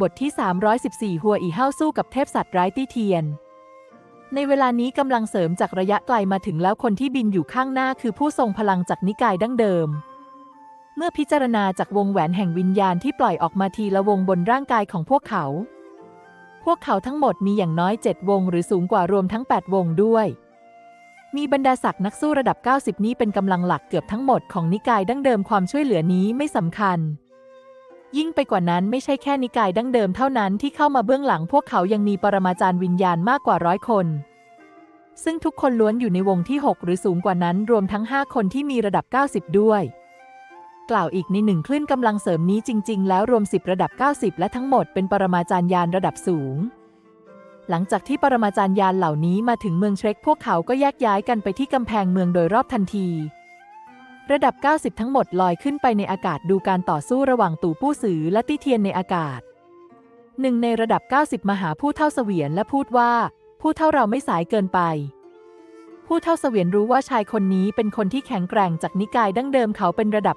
บทที่ 314 หัวอีเฮาสู้กับเทพสัตว์ร้ายตี้เทียน ในเวลานี้กำลังเสริมจากระยะไกลมาถึงแล้วคนที่บินอยู่ข้างหน้าคือผู้ทรงพลังจากนิกายดั้งเดิม เมื่อพิจารณาจากวงแหวนแห่งวิญญาณที่ปล่อยออกมาทีละวงบนร่างกายของพวกเขา พวกเขาทั้งหมดมีอย่างน้อย 7 วงหรือสูงกว่ารวมทั้ง 8 วงด้วย มีบรรดาศักดิ์นักสู้ระดับ 90 นี้เป็นกำลังหลักเกือบทั้งหมดของนิกายดั้งเดิมความช่วยเหลือนี้ไม่สำคัญ ยิ่งไปกว่านั้นไม่ใช่แค่นิกายดั้งเดิมเท่านั้นที่เข้ามาเบื้องหลังพวกเขายังมีปรมาจารย์วิญญาณมากกว่าร้อยคน ซึ่งทุกคนล้วนอยู่ในวงที่ 6 หรือสูงกว่านั้นรวมทั้ง 5 คนที่มีระดับ 90 ด้วย กล่าวอีกในหนึ่งคลื่นกำลังเสริมนี้จริง ๆ แล้วรวม 10 ระดับ 90 และทั้งหมดเป็นปรมาจารย์ยานระดับสูง หลังจากที่ปรมาจารย์ยานเหล่านี้มาถึงเมืองเทรคพวกเขาก็แยกย้ายกันไปที่กำแพงเมืองโดยรอบทันที ระดับ 90 ทั้งหมดลอยขึ้นไปในอากาศดูการต่อสู้ระหว่างตู่ผู้สือและตี้เทียนในอากาศ หนึ่งในระดับ 90มาหาผู้เท่าเสวียนและพูดว่า ผู้เท่าเราไม่สายเกินไป ผู้เท่าเสวียนรู้ว่าชายคนนี้เป็นคนที่แข็งแกร่งจากนิกายดั้งเดิมเขาเป็นระดับ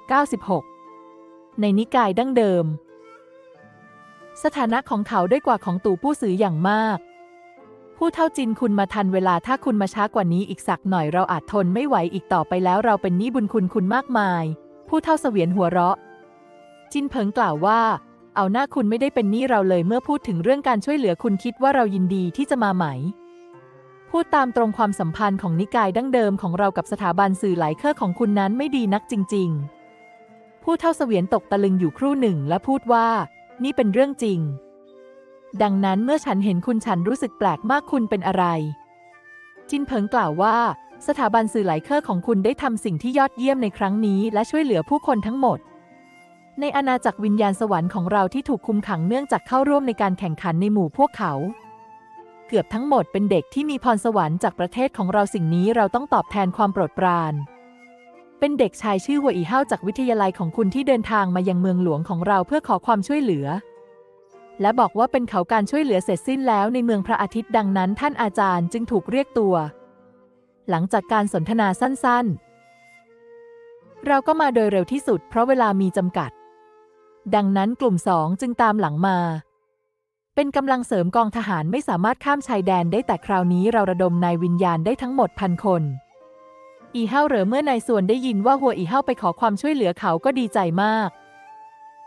96 ในนิกายดั้งเดิม สถานะของเขาได้กว่าของตู่ผู้สืออย่างมาก ผู้เท่าจินคุณมาทันเวลาถ้าคุณมาช้ากว่านี้อีกสักหน่อยเราอาจทนไม่ไหวอีกต่อไปแล้วเราเป็นหนี้บุญคุณคุณมากมาย ผู้เท่าเสวียนหัวเราะ จินเพิงกล่าวว่า เอาหน้าคุณไม่ได้เป็นหนี้เราเลยเมื่อพูดถึงเรื่องการช่วยเหลือคุณคิดว่าเรายินดีที่จะมาไหม พูดตามตรงความสัมพันธ์ของนิกายดั้งเดิมของเรากับสถาบันสื่อหลายเครือของคุณนั้นไม่ดีนักจริง ๆ ผู้เท่าเสวียนตกตะลึงอยู่ครู่หนึ่งและพูดว่า นี่เป็นเรื่องจริง ดังนั้นเมื่อฉันเห็นคุณฉันรู้สึกแปลกมากคุณเป็นอะไร จินเพิงกล่าวว่า สถาบันสื่อหลายเครือของคุณได้ทำสิ่งที่ยอดเยี่ยมในครั้งนี้ และช่วยเหลือผู้คนทั้งหมด ในอาณาจักรวิญญาณสวรรค์ของเราที่ถูกคุมขังเนื่องจากเข้าร่วมในการแข่งขันในหมู่พวกเขา เกือบทั้งหมดเป็นเด็กที่มีพรสวรรค์จากประเทศของเราสิ่งนี้เราต้องตอบแทนความโปรดปรานเป็นเด็กชายชื่อหัวอีเฮาจากวิทยาลัยของคุณที่เดินทางมายังเมืองหลวงของเราเพื่อขอความช่วยเหลือ และบอกว่าเป็นเขาการช่วยเหลือเสร็จสิ้นแล้วในเมืองพระอาทิตย์ดังนั้นท่านอาจารย์จึงถูกเรียกตัว หลังจากการสนทนาสั้นๆ เราก็มาโดยเร็วที่สุดเพราะเวลามีจำกัด ดังนั้นกลุ่มสองจึงตามหลังมา เป็นกำลังเสริมกองทหารไม่สามารถข้ามชายแดนได้แต่คราวนี้เราระดมนายวิญญาณได้ทั้งหมดพันคน อีเฮาเหรอเมื่อนายส่วนได้ยินว่าหัวอีเฮาไปขอความช่วยเหลือเขาก็ดีใจมาก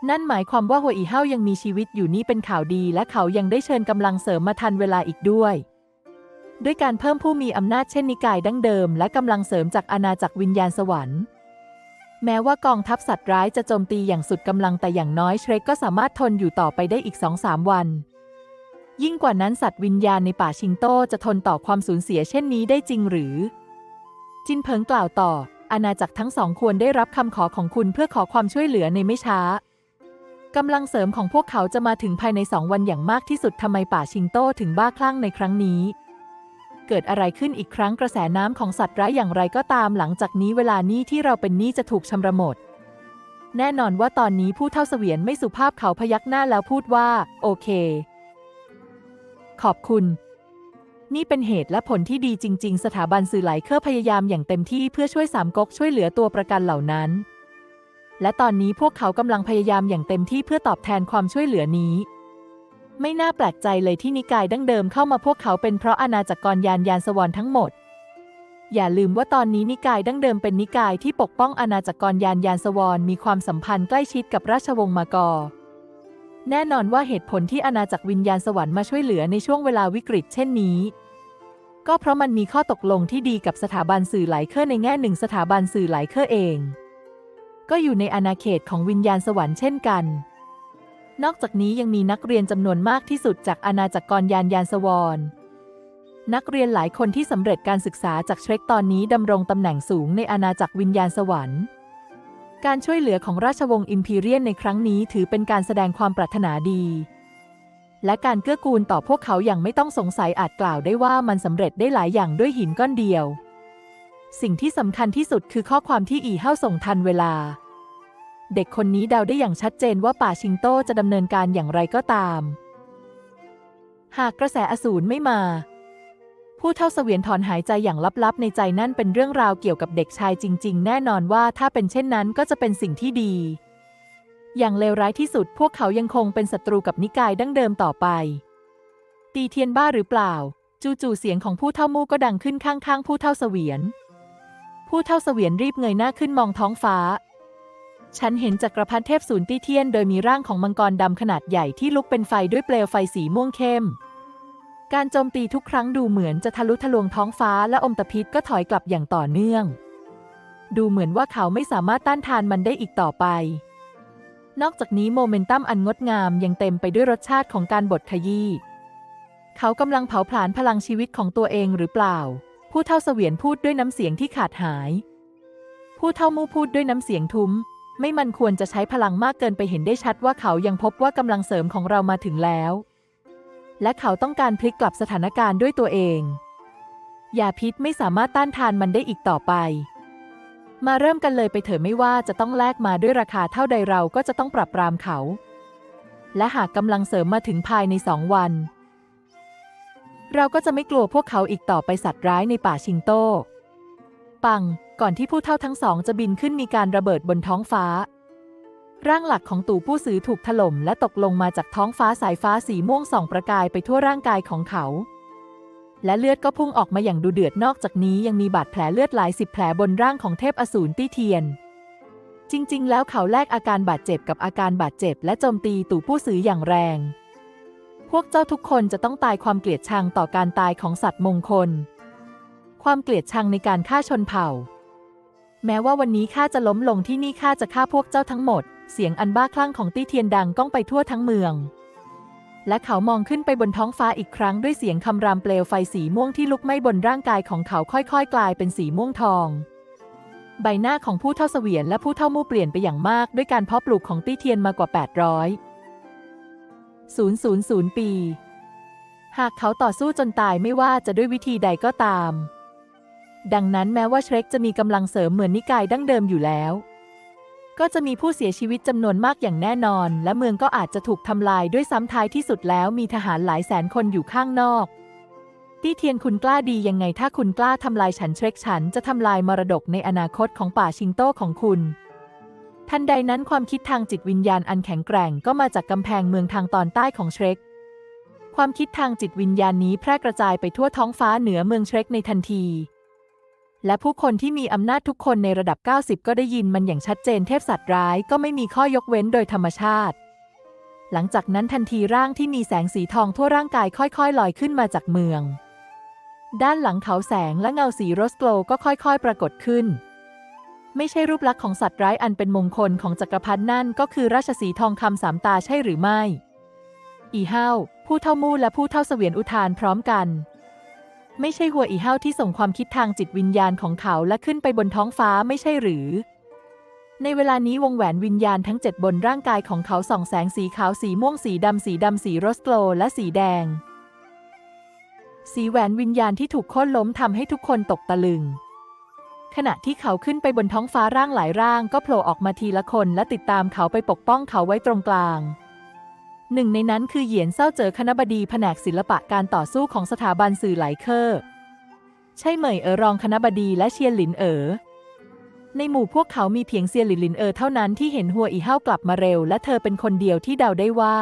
นั่นหมายความว่าหัวอีเฮายังมีชีวิตอยู่นี่เป็นข่าวดี และเขายังได้เชิญกำลังเสริมมาทันเวลาอีกด้วย ด้วยการเพิ่มผู้มีอำนาจเช่นนิกายดั้งเดิม และกำลังเสริมจากอาณาจักรวิญญาณสวรรค์ แม้ว่ากองทัพสัตว์ร้ายจะโจมตีอย่างสุดกำลังแต่อย่างน้อยเชรกก็สามารถทนอยู่ต่อไปได้อีกสองสามวัน ยิ่งกว่านั้นสัตว์วิญญาณในป่าชิงโต้จะทนต่อความสูญเสียเช่นนี้ได้จริงหรือ จินเพิงกล่าวต่อ อาณาจักรทั้งสองควรได้รับคำขอของคุณเพื่อขอความช่วยเหลือในไม่ช้า กำลังเสริมของพวกเขาจะมาถึงภายในสองวันอย่างมากที่สุดทำไมป่าชิงโต้ถึงบ้าคลั่งในครั้งนี้ เกิดอะไรขึ้นอีกครั้งกระแสน้ำของสัตว์ร้ายอย่างไรก็ตามหลังจากนี้เวลานี้ที่เราเป็นหนี้จะถูกชำระหมด แน่นอนว่าตอนนี้ผู้เท่าเสวียนไม่สุภาพเขาพยักหน้าแล้วพูดว่า โอเค ขอบคุณ นี่เป็นเหตุและผลที่ดีจริง ๆ สถาบันสื่อหลายเครือพยายามอย่างเต็มที่เพื่อช่วยสามก๊กช่วยเหลือตัวประกันเหล่านั้น และตอนนี้พวกเขากำลังพยายามอย่างเต็มที่เพื่อตอบแทนความช่วยเหลือนี้ ไม่น่าแปลกใจเลยที่นิกายดั้งเดิมเข้ามาพวกเขาเป็นเพราะอาณาจักรกรยานยานสวรรค์ทั้งหมด อย่าลืมว่าตอนนี้นิกายดั้งเดิมเป็นนิกายที่ปกป้องอาณาจักรกรยานยานสวรรค์มีความสัมพันธ์ใกล้ชิดกับราชวงศ์มากอแน่นอนว่าเหตุผลที่อาณาจักรวิญญาณสวรรค์มาช่วยเหลือในช่วงเวลาวิกฤตเช่นนี้ ก็เพราะมันมีข้อตกลงที่ดีกับสถาบันสื่อไหลเครือในแง่หนึ่งสถาบันสื่อไหลเครือเอง ก็อยู่ในอาณาเขตของวิญญาณสวรรค์เช่นกัน นอกจากนี้ยังมีนักเรียนจำนวนมากที่สุดจากอาณาจักรกรยานยานสวรรค์นักเรียนหลายคนที่สำเร็จการศึกษาจากเชรกตอนนี้ดำรงตำแหน่งสูงในอาณาจักรวิญญาณสวรรค์ การช่วยเหลือของราชวงศ์อิมพีเรียนในครั้งนี้ถือเป็นการแสดงความปรารถนาดี และการเกื้อกูลต่อพวกเขาอย่างไม่ต้องสงสัยอาจกล่าวได้ว่ามันสำเร็จได้หลายอย่างด้วยหินก้อนเดียว สิ่งที่สำคัญที่สุดคือข้อความที่อีเฮ้าส่งทันเวลา เด็กคนนี้เดาได้อย่างชัดเจนว่าป่าชิงโต้จะดำเนินการอย่างไรก็ตาม หากกระแสอสูรไม่มา ผู้เท่าเสวียนถอนหายใจอย่างลับๆ ในใจนั่นเป็นเรื่องราวเกี่ยวกับเด็กชายจริง ๆ แน่นอนว่าถ้าเป็นเช่นนั้นก็จะเป็นสิ่งที่ดี อย่างเลวร้ายที่สุดพวกเขายังคงเป็นศัตรูกับนิกายดั้งเดิมต่อไป ตีเทียนบ้าหรือเปล่า จู่ๆเสียงของผู้เท่ามู่ก็ดังขึ้นข้างๆ ผู้เท่าเสวียน ผู้เท่าเสวียนรีบเงยหน้าขึ้นมองท้องฟ้า ฉันเห็นจักรพรรดิเทพศูนย์ตี้เทียนโดยมีร่างของมังกรดำขนาดใหญ่ที่ลุกเป็นไฟด้วยเปลวไฟสีม่วงเข้ม การโจมตีทุกครั้งดูเหมือนจะทะลุทะลวงท้องฟ้าและอมตะพิษก็ถอยกลับอย่างต่อเนื่อง ดูเหมือนว่าเขาไม่สามารถต้านทานมันได้อีกต่อไป นอกจากนี้โมเมนตัมอันงดงามยังเต็มไปด้วยรสชาติของการบดขยี้ เขากำลังเผาผลาญพลังชีวิตของตัวเองหรือเปล่า ผู้เท่าเสวียนพูดด้วยน้ำเสียงที่ขาดหาย ผู้เท่ามู่พูดด้วยน้ำเสียงทุ้ม ไม่มันควรจะใช้พลังมากเกินไปเห็นได้ชัดว่าเขายังพบว่ากำลังเสริมของเรามาถึงแล้ว และเขาต้องการพลิกกลับสถานการณ์ด้วยตัวเองยาพิษไม่สามารถต้านทานมันได้อีกต่อไป มาเริ่มกันเลยไปเถอะไม่ว่าจะต้องแลกมาด้วยราคาเท่าใดเราก็จะต้องปรับปรามเขา และหากกำลังเสริมมาถึงภายในสองวัน เราก็จะไม่กลัวพวกเขาอีกต่อไปสัตว์ร้ายในป่าชิงโต้ ปัง ก่อนที่ผู้เท่าทั้งสองจะบินขึ้นมีการระเบิดบนท้องฟ้า ร่างหลักของตู่ผู้ซื้อถูกถล่มและตกลงมาจากท้องฟ้าสายฟ้าสีม่วงส่องประกายไปทั่วร่างกายของเขา และเลือดก็พุ่งออกมาอย่างดูเดือดนอกจากนี้ยังมีบาดแผลเลือดหลายสิบแผลบนร่างของเทพอสูรตี้เทียน จริง ๆ แล้วเขาแลกอาการบาดเจ็บกับอาการบาดเจ็บ และโจมตีตู่ผู้ซื้ออย่างแรง พวกเจ้าทุกคนจะต้องตายความเกลียดชังต่อการตายของสัตว์มงคล ความเกลียดชังในการฆ่าชนเผ่า แม้ว่าวันนี้ข้าจะล้มลงที่นี่ข้าจะฆ่าพวกเจ้าทั้งหมด เสียงอันบ้าคลั่งของตี้เทียนดังก้องไปทั่วทั้งเมือง และเขามองขึ้นไปบนท้องฟ้าอีกครั้งด้วยเสียงคำรามเปลวไฟสีม่วงที่ลุกไหม้บนร่างกายของเขาค่อยๆ กลายเป็นสีม่วงทอง ใบหน้าของผู้เท่าเสวียนและผู้เท่ามู่เปลี่ยนไปอย่างมากด้วยการเพาะปลูกของตี้เทียนมากว่า 800 000 ปี หากเขาต่อสู้จนตายไม่ว่าจะด้วยวิธีใดก็ตาม ดังนั้นแม้ว่าเชรกจะมีกำลังเสริมเหมือนนิกายดั้งเดิมอยู่แล้ว ก็จะมีผู้เสียชีวิตจำนวนมากอย่างแน่นอน และเมืองก็อาจจะถูกทำลายด้วยซ้ำท้ายที่สุดแล้วมีทหารหลายแสนคนอยู่ข้างนอก ตี้เทียนคุณกล้าดียังไงถ้าคุณกล้าทำลายฉันเชรกฉันจะทำลายมรดกในอนาคตของป่าชิงโต้ของคุณทันใดนั้นความคิดทางจิตวิญญาณอันแข็งแกร่งก็มาจากกำแพงเมืองทางตอนใต้ของเชรกความคิดทางจิตวิญญาณนี้แพร่กระจายไปทั่วท้องฟ้าเหนือเมืองเชรกในทันที และผู้คนที่มีอำนาจทุกคนในระดับ 90 ก็ได้ยินมันอย่างชัดเจนเทพสัตว์ร้ายก็ไม่มีข้อยกเว้นโดยธรรมชาติ หลังจากนั้นทันทีร่างที่มีแสงสีทองทั่วร่างกายค่อยๆ ลอยขึ้นมาจากเมือง ด้านหลังเขาแสงและเงาสีโรสโกลก็ค่อยๆ ปรากฏขึ้น ไม่ใช่รูปลักษณ์ของสัตว์ร้ายอันเป็นมงคลของจักรพรรดินั่นก็คือราชสีทองคำสามตาใช่หรือไม่ อีเฮาผู้เท่ามู่และผู้เท่าเสวียนอุทานพร้อมกัน ไม่ใช่หัวอีเฮาที่ส่งความคิดทางจิตวิญญาณของเขาและขึ้นไปบนท้องฟ้าไม่ใช่หรือ ในเวลานี้วงแหวนวิญญาณทั้งเจ็ดบนร่างกายของเขาส่องแสงสีขาวสีม่วงสีดำสีดำสีโรสโกลและสีแดง สีแหวนวิญญาณที่ถูกโค่นล้มทำให้ทุกคนตกตะลึง ขณะที่เขาขึ้นไปบนท้องฟ้าร่างหลายร่าง ก็โผล่ออกมาทีละคนและติดตามเขาไปปกป้องเขาไว้ตรงกลาง หนึ่งในนั้นคือเหยียนเศร้าเจอคณบดีแผนกศิลปะการต่อสู้ของสถาบันสื่อไหลเคอร์ใช่เหมยเอ๋อรองคณบดีและเชียนหลินเอ๋อในหมู่พวกเขามีเพียงเซียนหลินหลินเอ๋อเท่านั้นที่เห็นหัวอีเฮากลับมาเร็ว และเธอเป็นคนเดียวที่เดาได้ว่า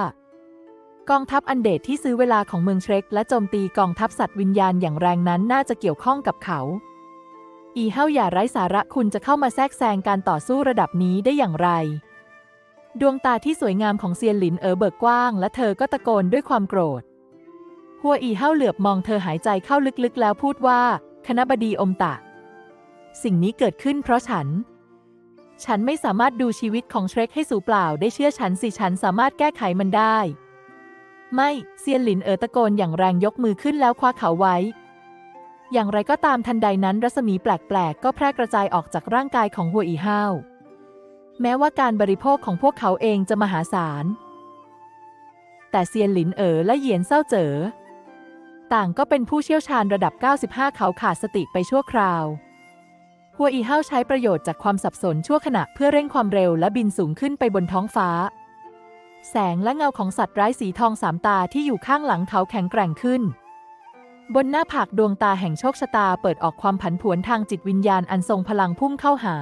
กองทัพอันเดดที่ซื้อเวลาของเมืองเชรกและโจมตีกองทัพสัตว์วิญญาณอย่างแรงนั้นน่าจะเกี่ยวข้องกับเขา อีเฮาอย่าไร้สาระคุณจะเข้ามาแทรกแซงการต่อสู้ระดับนี้ได้อย่างไร ดวงตาที่สวยงามของเซียนหลินเอ๋อเบิกกว้าง และเธอก็ตะโกนด้วยความโกรธ หัวอีเฮาเหลือบมองเธอหายใจเข้าลึกๆ แล้วพูดว่า คณะบดีอมตะ สิ่งนี้เกิดขึ้นเพราะฉัน ฉันไม่สามารถดูชีวิตของเชรกให้สูญเปล่าได้เชื่อฉันสิฉันสามารถแก้ไขมันได้ ไม่เซียนหลินเอ๋อตะโกนอย่างแรงยกมือขึ้นแล้วคว้าเขาไว้ อย่างไรก็ตามทันใดนั้นรัศมีแปลกๆ ก็แพร่กระจายออกจากร่างกายของหัวอีห้า แม้ว่าการบริโภคของพวกเขาเองจะมหาศาล แต่เซียนหลินเอ๋อและเหยียนเศร้าเจ๋อต่างก็เป็นผู้เชี่ยวชาญระดับ 95 เขาขาดสติไปชั่วคราวหัวอีห้าวใช้ประโยชน์จากความสับสนชั่วขณะเพื่อเร่งความเร็วและบินสูงขึ้นไปบนท้องฟ้า แสงและเงาของสัตว์ร้ายสีทองสามตาที่อยู่ข้างหลังเขาแข็งแกร่งขึ้น บนหน้าผากดวงตาแห่งโชคชะตาเปิดออกความผันผวนทางจิตวิญญาณอันทรงพลังพุ่งเข้าหา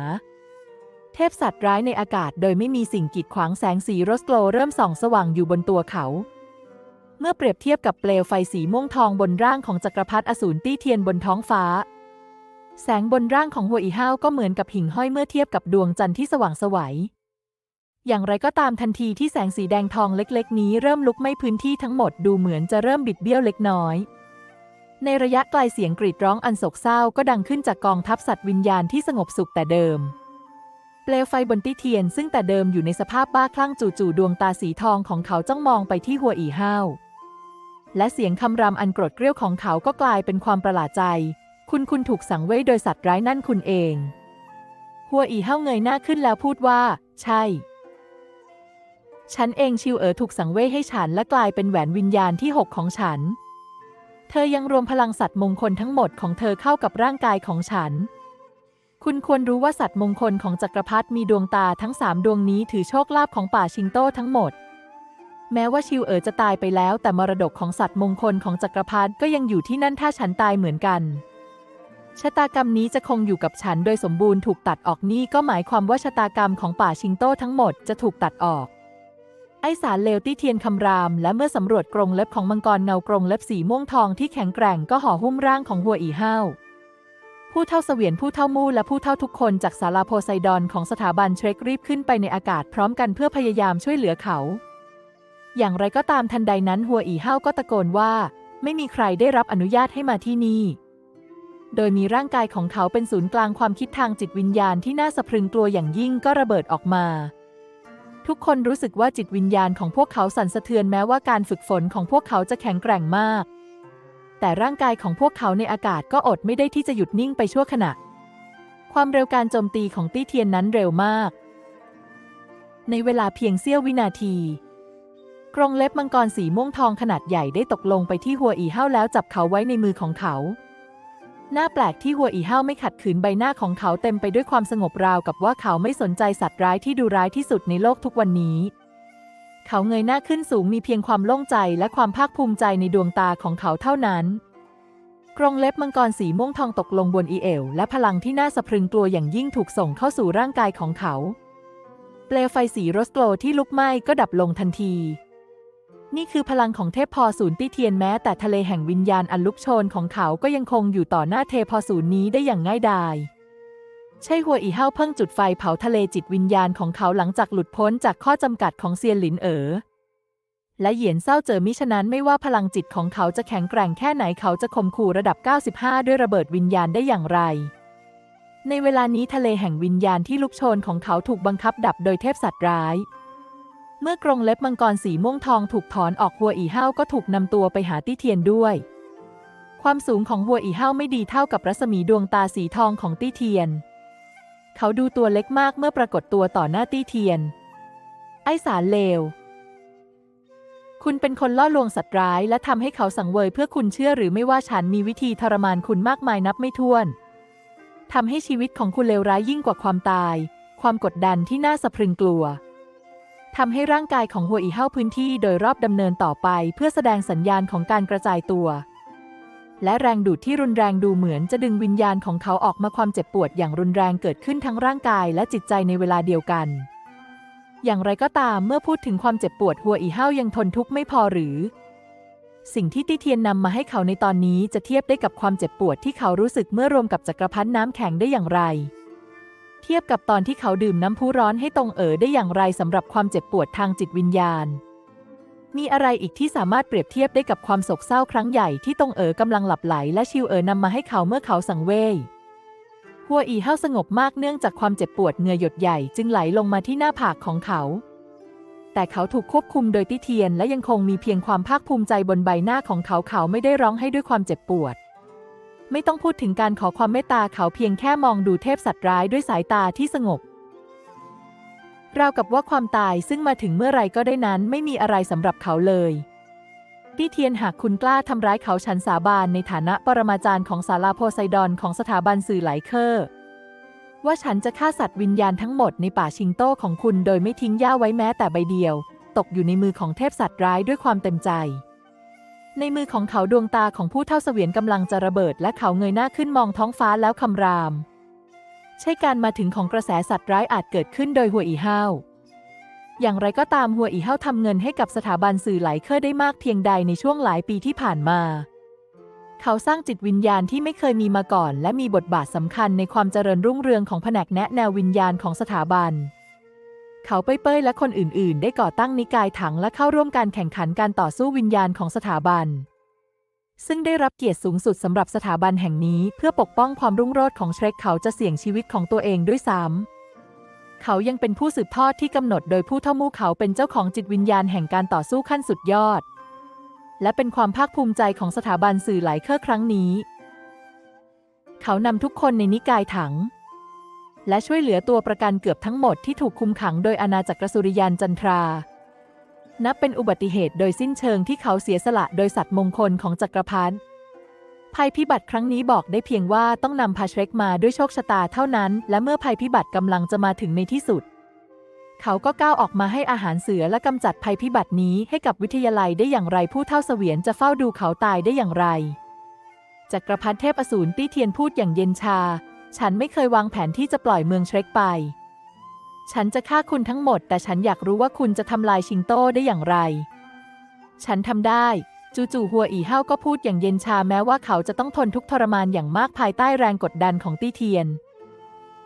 เทพสัตว์ร้ายในอากาศโดยไม่มีสิ่งกีดขวางแสงสีโรสโกลเริ่มส่องสว่างอยู่บนตัวเขา เมื่อเปรียบเทียบกับเปลวไฟสีม่วงทองบนร่างของจักรพรรดิอสูรตี้เทียนบนท้องฟ้า แสงบนร่างของหัวอีห้าวก็เหมือนกับหิ่งห้อยเมื่อเทียบกับดวงจันทร์ที่สว่างไสวัย อย่างไรก็ตามทันทีที่แสงสีแดงทองเล็กๆ นี้เริ่มลุกไหม้พื้นที่ทั้งหมดดูเหมือนจะเริ่มบิดเบี้ยวเล็กน้อยในระยะไกลเสียงกรีดร้องอันโศกเศร้าก็ดังขึ้นจากกองทัพสัตว์วิญญาณที่สงบสุขแต่เดิม เปลวไฟบนตี้เทียนซึ่งแต่เดิมอยู่ในสภาพบ้าคลั่งจู่ๆดวงตาสีทองของเขาจ้องมองไปที่หัวอีห้าว และเสียงคำรามอันโกรธเกรี้ยวของเขาก็กลายเป็นความประหลาดใจ คุณคุณถูกสังเวยโดยสัตว์ร้ายนั่นคุณเอง หัวอีห้าวเงยหน้าขึ้นแล้วพูดว่า ใช่ ฉันเองชิวเอ๋อถูกสังเวยให้ฉันและกลายเป็นแหวนวิญญาณที่หกของฉัน เธอยังรวมพลังสัตว์มงคลทั้งหมดของเธอเข้ากับร่างกายของฉัน คุณควรรู้ว่าสัตว์มงคลของจักรพรรดิมีดวงตาทั้งสามดวงนี้ถือโชคลาภของป่าชิงโต้ทั้งหมด แม้ว่าชิวเอ๋อจะตายไปแล้ว แต่มรดกของสัตว์มงคลของจักรพรรดิก็ยังอยู่ที่นั่นถ้าฉันตายเหมือนกันชะตากรรมนี้จะคงอยู่กับฉันโดยสมบูรณ์ถูกตัดออกนี่ก็หมายความว่าชะตากรรมของป่าชิงโต้ทั้งหมดจะถูกตัดออก ไอสารเลวที่เทียนคำราม และเมื่อสำรวจกรงเล็บของมังกรเงากรงเล็บสีม่วงทองที่แข็งแกร่งก็ห่อหุ้มร่างของหัวอีห้าว ผู้เท่าเสวียนผู้เท่ามู่และผู้เท่าทุกคนจากศาลาโพไซดอนของสถาบันเทรครีบขึ้นไปในอากาศพร้อมกันเพื่อพยายามช่วยเหลือเขา อย่างไรก็ตามทันใดนั้นหัวอีห้าวก็ตะโกนว่า ไม่มีใครได้รับอนุญาตให้มาที่นี่ โดยมีร่างกายของเขาเป็นศูนย์กลางความคิดทางจิตวิญญาณที่น่าสะพรึงกลัวอย่างยิ่งก็ระเบิดออกมาทุกคนรู้สึกว่าจิตวิญญาณของพวกเขาสั่นสะเทือนแม้ว่าการฝึกฝนของพวกเขาจะแข็งแกร่งมาก แต่ร่างกายของพวกเขาในอากาศก็อดไม่ได้ที่จะหยุดนิ่งไปชั่วขณะ ความเร็วการโจมตีของตี้เทียนนั้นเร็วมาก ในเวลาเพียงเสี้ยววินาที กรงเล็บมังกรสีม่วงทองขนาดใหญ่ได้ตกลงไปที่หัวอีห้าวแล้วจับเขาไว้ในมือของเขา หน้าแปลกที่หัวอีห้าวไม่ขัดขืนใบหน้าของเขาเต็มไปด้วยความสงบราวกับว่าเขาไม่สนใจสัตว์ร้ายที่ดูร้ายที่สุดในโลกทุกวันนี้ เขาเงยหน้าขึ้นสูงมีเพียงความโล่งใจและความภาคภูมิใจในดวงตาของเขาเท่านั้น กรงเล็บมังกรสีม่วงทองตกลงบนอีเอลและพลังที่น่าสะพรึงกลัวอย่างยิ่งถูกส่งเข้าสู่ร่างกายของเขา เปลวไฟสีโรสโกลที่ลุกไหม้ก็ดับลงทันที นี่คือพลังของเทพพอศูนย์ตี้เทียนแม้แต่ทะเลแห่งวิญญาณอันลุกโชนของเขาก็ยังคงอยู่ต่อหน้าเทพอศูนย์นี้ได้อย่างง่ายดาย ใช่หัวอีเฮาเพิ่งจุดไฟเผาทะเลจิตวิญญาณของเขาหลังจากหลุดพ้นจากข้อจำกัดของเซียนหลินเอ๋อและเหยียนเศร้าเจอมิฉะนั้นไม่ว่าพลังจิตของเขาจะแข็งแกร่งแค่ไหนเขาจะข่มขู่ระดับ 95 ด้วยระเบิดวิญญาณได้อย่างไร ในเวลานี้ทะเลแห่งวิญญาณที่ลุกโชนของเขาถูกบังคับดับโดยเทพสัตว์ร้าย เมื่อกรงเล็บมังกรสีม่วงทองถูกถอนออกหัวอีห้าวก็ถูกนำตัวไปหาตี้เทียนด้วย ความสูงของหัวอีห้าวไม่ดีเท่ากับรัศมีดวงตาสีทองของตี้เทียน เขาดูตัวเล็กมากเมื่อปรากฏตัวต่อหน้าตี้เทียน ไอสารเลว คุณเป็นคนล่อลวงสัตว์ร้าย และทำให้เขาสังเวยเพื่อคุณเชื่อหรือไม่ว่าฉันมีวิธีทรมานคุณมากมายนับไม่ถ้วนทำให้ชีวิตของคุณเลวร้ายยิ่งกว่าความตาย ความกดดันที่น่าสะพรึงกลัวทำให้ร่างกายของหัวอีเห้าพื้นที่โดยรอบดำเนินต่อไปเพื่อแสดงสัญญาณของการกระจายตัว และแรงดูดที่รุนแรงดูเหมือนจะดึงวิญญาณของเขาออกมาความเจ็บปวดอย่างรุนแรงเกิดขึ้นทั้งร่างกายและจิตใจในเวลาเดียวกัน อย่างไรก็ตามเมื่อพูดถึงความเจ็บปวดหัวอีเห้ายังทนทุกข์ไม่พอหรือ สิ่งที่ติเทียนนำมาให้เขาในตอนนี้จะเทียบได้กับความเจ็บปวดที่เขารู้สึกเมื่อรวมกับจักรพรรดิน้ำแข็งได้อย่างไร เทียบกับตอนที่เขาดื่มน้ำพุร้อนให้ตรงเอ๋อได้อย่างไรสำหรับความเจ็บปวดทางจิตวิญญาณ มีอะไรอีกที่สามารถเปรียบเทียบได้กับความโศกเศร้าครั้งใหญ่ที่ตรงเอ๋อกำลังหลับไหล และชิวเอ๋อนำมาให้เขาเมื่อเขาสังเวยหัวอีเห้าสงบมากเนื่องจากความเจ็บปวดเหงื่อหยดใหญ่จึงไหลลงมาที่หน้าผากของเขา แต่เขาถูกควบคุมโดยติเทียนและยังคงมีเพียงความภาคภูมิใจบนใบหน้าของเขาเขาไม่ได้ร้องให้ด้วยความเจ็บปวด ไม่ต้องพูดถึงการขอความเมตตาเขาเพียงแค่มองดูเทพสัตว์ร้ายด้วยสายตาที่สงบ ราวกับว่าความตายซึ่งมาถึงเมื่อไรก็ได้นั้นไม่มีอะไรสำหรับเขาเลยพี่เทียนหากคุณกล้าทำร้ายเขาฉันสาบานในฐานะปรมาจารย์ของศาลาโพไซดอนของสถาบันสื่อไหลเคอร์ว่าฉันจะฆ่าสัตว์วิญญาณทั้งหมดในป่าชิงโต้ของคุณโดยไม่ทิ้งย่าไว้แม้แต่ใบเดียว ตกอยู่ในมือของเทพสัตว์ร้ายด้วยความเต็มใจ ในมือของเขาดวงตาของผู้เท่าเสวียนกำลังจะระเบิด และเขาเงยหน้าขึ้นมองท้องฟ้าแล้วคำราม ใช่การมาถึงของกระแสสัตว์ร้ายอาจเกิดขึ้นโดยหัวอีเฮาอย่างไรก็ตามหัวอีเฮาทำเงินให้กับสถาบันสื่อไหลเคอร์ได้มากเพียงใดในช่วงหลายปีที่ผ่านมา เขาสร้างจิตวิญญาณที่ไม่เคยมีมาก่อน และมีบทบาทสำคัญในความเจริญรุ่งเรืองของแผนกแนะแนววิญญาณของสถาบัน เขาเป้ยเป้ยและคนอื่น ๆ ได้ก่อตั้งนิกายถังและเข้าร่วมการแข่งขันการต่อสู้วิญญาณของสถาบัน ซึ่งได้รับเกียรติสูงสุดสำหรับสถาบันแห่งนี้เพื่อปกป้องความรุ่งโรจน์ของเชรกเขาจะเสี่ยงชีวิตของตัวเองด้วยซ้ำเขายังเป็นผู้สืบทอดที่กำหนดโดยผู้เท่ามู่เขาเป็นเจ้าของจิตวิญญาณแห่งการต่อสู้ขั้นสุดยอด และเป็นความภาคภูมิใจของสถาบันสื่อหลายเครือครั้งนี้ เขานำทุกคนในนิกายถัง และช่วยเหลือตัวประกันเกือบทั้งหมดที่ถูกคุมขังโดยอาณาจักรสุริยันจันทรา นับเป็นอุบัติเหตุโดยสิ้นเชิงที่เขาเสียสละโดยสัตว์มงคลของจักรพรรดิภัยพิบัติครั้งนี้บอกได้เพียงว่าต้องนำพาเชรกมาด้วยโชคชะตาเท่านั้น และเมื่อภัยพิบัติกำลังจะมาถึงในที่สุด เขาก็ก้าวออกมาให้อาหารเสือและกำจัดภัยพิบัตินี้ให้กับวิทยาลัยได้อย่างไรผู้เท่าเสวียนจะเฝ้าดูเขาตายได้อย่างไรจักรพรรดิเทพอสูรตี้เทียนพูดอย่างเย็นชา ฉันไม่เคยวางแผนที่จะปล่อยเมืองเชรกไป ฉันจะฆ่าคุณทั้งหมด แต่ฉันอยากรู้ว่าคุณจะทำลายชิงโต้ได้อย่างไร ฉันทำได้ จู่ๆหัวอีเฮาก็พูดอย่างเย็นชาแม้ว่าเขาจะต้องทนทุกทรมานอย่างมากภายใต้แรงกดดันของตี้เทียน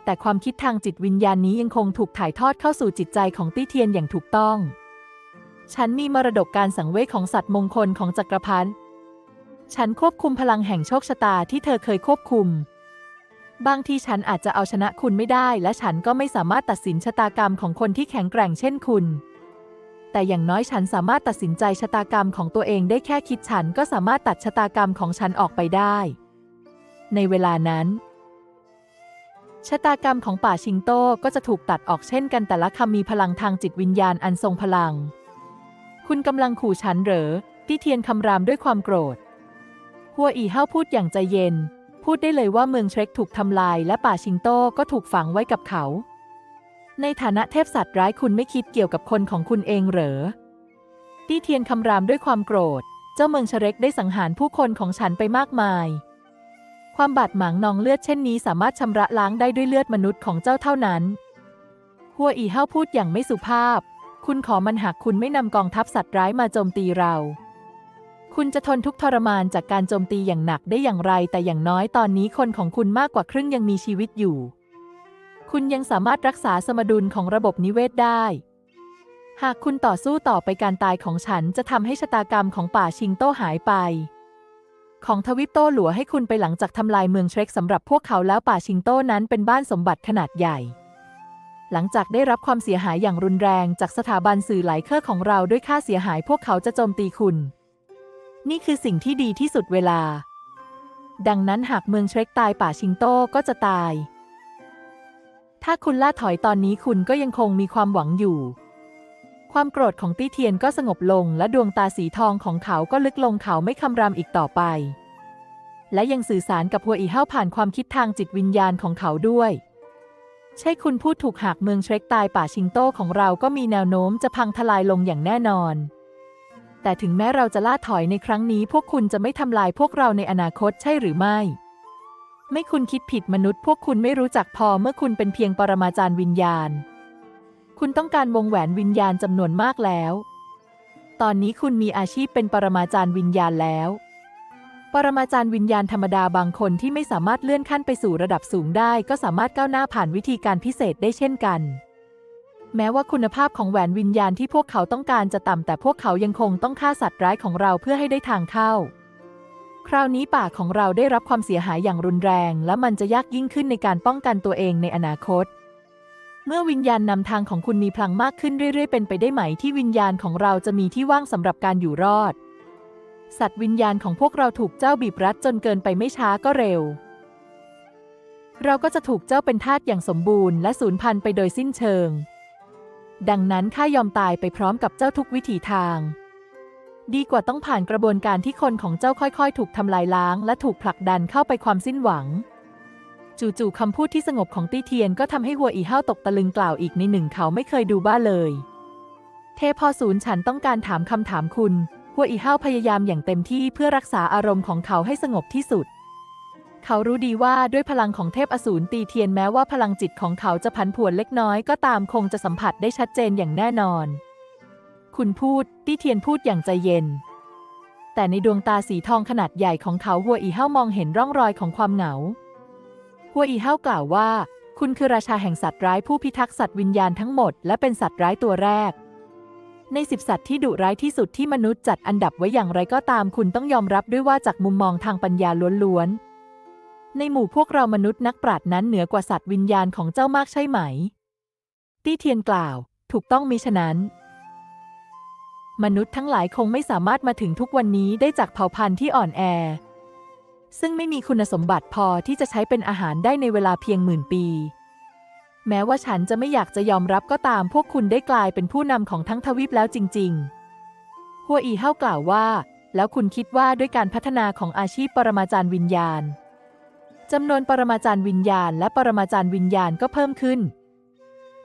แต่ความคิดทางจิตวิญญาณนี้ยังคงถูกถ่ายทอดเข้าสู่จิตใจของตี้เทียนอย่างถูกต้อง ฉันมีมรดกการสังเวยของสัตว์มงคลของจักรพรรดิฉันควบคุมพลังแห่งโชคชะตาที่เธอเคยควบคุม บางทีฉันอาจจะเอาชนะคุณไม่ได้ และฉันก็ไม่สามารถตัดสินชะตากรรมของคนที่แข็งแกร่งเช่นคุณ แต่อย่างน้อยฉันสามารถตัดสินใจชะตากรรมของตัวเองได้แค่คิดฉันก็สามารถตัดชะตากรรมของฉันออกไปได้ ในเวลานั้นชะตากรรมของป่าชิงโต้ก็จะถูกตัดออกเช่นกันแต่ละคำมีพลังทางจิตวิญญาณอันทรงพลัง คุณกำลังขู่ฉันเหรอที่เทียนคำรามด้วยความโกรธ หัวอีเฮาพูดอย่างใจเย็น พูดได้เลยว่าเมืองเทรคถูกทำลายและป่าชิงโต้ก็ถูกฝังไว้กับเขา ในฐานะเทพสัตว์ร้ายคุณไม่คิดเกี่ยวกับคนของคุณเองเหรอตี้เทียนคำรามด้วยความโกรธ เจ้าเมืองเชเร็กได้สังหารผู้คนของฉันไปมากมาย ความบาดหมางนองเลือดเช่นนี้สามารถชำระล้างได้ด้วยเลือดมนุษย์ของเจ้าเท่านั้น หัวอีเฮาพูดอย่างไม่สุภาพ คุณขอมันหากคุณไม่นำกองทัพสัตว์ร้ายมาโจมตีเรา คุณจะทนทุกทรมานจากการโจมตีอย่างหนักได้อย่างไร แต่อย่างน้อยตอนนี้คนของคุณมากกว่าครึ่งยังมีชีวิตอยู่ คุณยังสามารถรักษาสมดุลของระบบนิเวศได้ หากคุณต่อสู้ต่อไปการตายของฉันจะทำให้ชะตากรรมของป่าชิงโต้หายไป ของทวิปโต้หลัวให้คุณไปหลังจากทำลายเมืองเทรคสำหรับพวกเขาแล้วป่าชิงโต้นั้นเป็นบ้านสมบัติขนาดใหญ่หลังจากได้รับความเสียหายอย่างรุนแรงจากสถาบันสื่อหลายเครือของเราด้วยค่าเสียหายพวกเขาจะโจมตีคุณ นี่คือสิ่งที่ดีที่สุดเวลา ดังนั้นหากเมืองเทรคตายป่าชิงโต้ก็จะตาย ถ้าคุณล่าถอยตอนนี้คุณก็ยังคงมีความหวังอยู่ ความโกรธของตี้เทียนก็สงบลงและดวงตาสีทองของเขาก็ลึกลงเขาไม่คำรามอีกต่อไป และยังสื่อสารกับหัวอีเฮาผ่านความคิดทางจิตวิญญาณของเขาด้วย ใช่คุณพูดถูกหากเมืองเทรคตายป่าชิงโต้ของเราก็มีแนวโน้มจะพังทลายลงอย่างแน่นอน แต่ถึงแม้เราจะล่าถอยในครั้งนี้ พวกคุณจะไม่ทำลายพวกเราในอนาคตใช่หรือไม่ ไม่คุณคิดผิดมนุษย์ พวกคุณไม่รู้จักพอเมื่อคุณเป็นเพียงปรมาจารย์วิญญาณ คุณต้องการวงแหวนวิญญาณจำนวนมากแล้ว ตอนนี้คุณมีอาชีพเป็นปรมาจารย์วิญญาณแล้ว ปรมาจารย์วิญญาณธรรมดาบางคนที่ไม่สามารถเลื่อนขั้นไปสู่ระดับสูงได้ ก็สามารถก้าวหน้าผ่านวิธีการพิเศษได้เช่นกัน แม้ว่าคุณภาพของแหวนวิญญาณที่พวกเขาต้องการจะต่ำแต่พวกเขายังคงต้องฆ่าสัตว์ร้ายของเราเพื่อให้ได้ทางเข้า คราวนี้ป่าของเราได้รับความเสียหายอย่างรุนแรง และมันจะยากยิ่งขึ้นในการป้องกันตัวเองในอนาคต เมื่อวิญญาณนำทางของคุณมีพลังมากขึ้นเรื่อยๆ เป็นไปได้ไหมที่วิญญาณของเราจะมีที่ว่างสำหรับการอยู่รอด สัตว์วิญญาณของพวกเราถูกเจ้าบีบรัดจนเกินไปไม่ช้าก็เร็ว เราก็จะถูกเจ้าเป็นทาสอย่างสมบูรณ์และสูญพันธุ์ไปโดยสิ้นเชิง ดังนั้นข้ายอมตายไปพร้อมกับเจ้าทุกวิถีทาง ดีกว่าต้องผ่านกระบวนการที่คนของเจ้าค่อยๆ ถูกทำลายล้าง และถูกผลักดันเข้าไปความสิ้นหวัง จู่ๆคำพูดที่สงบของตี้เทียนก็ทำให้หัวอีเฮาตกตะลึงกล่าวอีกในหนึ่งเขาไม่เคยดูบ้าเลย เทพอศูนย์ฉันต้องการถามคำถามคุณหัวอีเฮาพยายามอย่างเต็มที่เพื่อรักษาอารมณ์ของเขาให้สงบที่สุด เขารู้ดีว่าด้วยพลังของเทพอสูรตีเทียนแม้ว่าพลังจิตของเขาจะผันผวนเล็กน้อยก็ตามคงจะสัมผัสได้ชัดเจนอย่างแน่นอน คุณพูดตีเทียนพูดอย่างใจเย็น แต่ในดวงตาสีทองขนาดใหญ่ของเขาหัวอีเฮ้ามองเห็นร่องรอยของความเหงา หัวอีเฮ้ากล่าวว่า คุณคือราชาแห่งสัตว์ร้ายผู้พิทักษ์สัตว์วิญญาณทั้งหมดและเป็นสัตว์ร้ายตัวแรกในสิบสัตว์ที่ดุร้ายที่สุดที่มนุษย์จัดอันดับไว้อย่างไรก็ตามคุณต้องยอมรับด้วยว่าจากมุมมองทางปัญญาล้วนๆ ในหมู่พวกเรามนุษย์นักปราชญ์นั้นเหนือกว่าสัตว์วิญญาณของเจ้ามากใช่ไหม ตี้เทียนกล่าว ถูกต้องมิฉะนั้น มนุษย์ทั้งหลายคงไม่สามารถมาถึงทุกวันนี้ได้จากเผ่าพันธุ์ที่อ่อนแอ ซึ่งไม่มีคุณสมบัติพอที่จะใช้เป็นอาหารได้ในเวลาเพียงหมื่นปี แม้ว่าฉันจะไม่อยากจะยอมรับก็ตามพวกคุณได้กลายเป็นผู้นำของทั้งทวีปแล้วจริง ๆ หัวอีเฮ้ากล่าวว่า แล้วคุณคิดว่าด้วยการพัฒนาของอาชีพปรมาจารย์วิญญาณ จำนวนปรมาจารย์วิญญาณ และปรมาจารย์วิญญาณก็เพิ่มขึ้น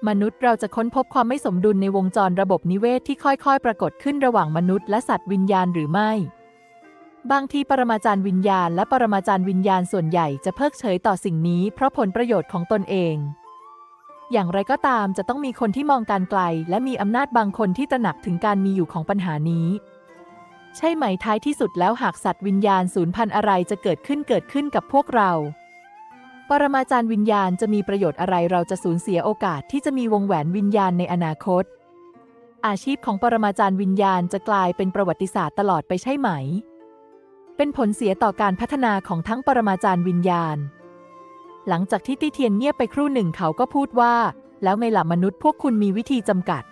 มนุษย์เราจะค้นพบความไม่สมดุลในวงจรระบบนิเวศที่ค่อยๆ ปรากฏขึ้นระหว่างมนุษย์และสัตว์วิญญาณหรือไม่ บางทีปรมาจารย์วิญญาณ และปรมาจารย์วิญญาณส่วนใหญ่จะเพิกเฉยต่อสิ่งนี้เพราะผลประโยชน์ของตนเอง อย่างไรก็ตามจะต้องมีคนที่มองการไกล และมีอำนาจบางคนที่ตระหนักถึงการมีอยู่ของปัญหานี้ ใช่ไหมท้ายที่สุดแล้วหากสัตว์วิญญาณสูญพันธุ์อะไรจะเกิดขึ้นเกิดขึ้นกับพวกเรา ปรมาจารย์วิญญาณจะมีประโยชน์อะไรเราจะสูญเสียโอกาสที่จะมีวงแหวนวิญญาณในอนาคต อาชีพของปรมาจารย์วิญญาณจะกลายเป็นประวัติศาสตร์ตลอดไปใช่ไหม เป็นผลเสียต่อการพัฒนาของทั้งปรมาจารย์วิญญาณ หลังจากที่ติเทียนเงียบไปครู่หนึ่งเขาก็พูดว่า แล้วไงล่ะมนุษย์พวกคุณมีวิธีจำกัด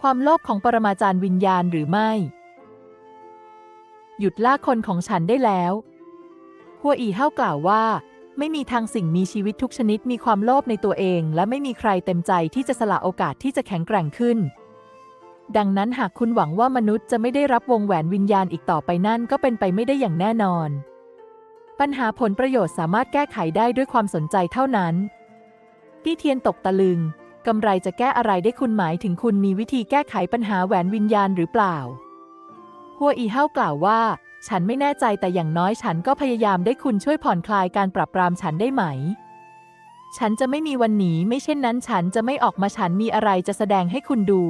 ความโลภของปรมาจารย์วิญญาณหรือไม่ หยุดล่าคนของฉันได้แล้วหัวอีเฮ้ากล่าวว่า ไม่มีทางสิ่งมีชีวิตทุกชนิดมีความโลภในตัวเอง และไม่มีใครเต็มใจที่จะสละโอกาสที่จะแข็งแกร่งขึ้น ดังนั้นหากคุณหวังว่ามนุษย์จะไม่ได้รับวงแหวนวิญญาณอีกต่อไปนั่นก็เป็นไปไม่ได้อย่างแน่นอน ปัญหาผลประโยชน์สามารถแก้ไขได้ด้วยความสนใจเท่านั้นตี้เทียนตกตะลึงกำไรจะแก้อะไรได้คุณหมายถึงคุณมีวิธีแก้ไขปัญหาแหวนวิญญาณหรือเปล่า หัวอีเฮ้ากล่าวว่า ฉันไม่แน่ใจแต่อย่างน้อยฉันก็พยายามได้คุณช่วยผ่อนคลายการปรับปรามฉันได้ไหม ฉันจะไม่มีวันหนีไม่เช่นนั้นฉันจะไม่ออกมาฉันมีอะไรจะแสดงให้คุณดู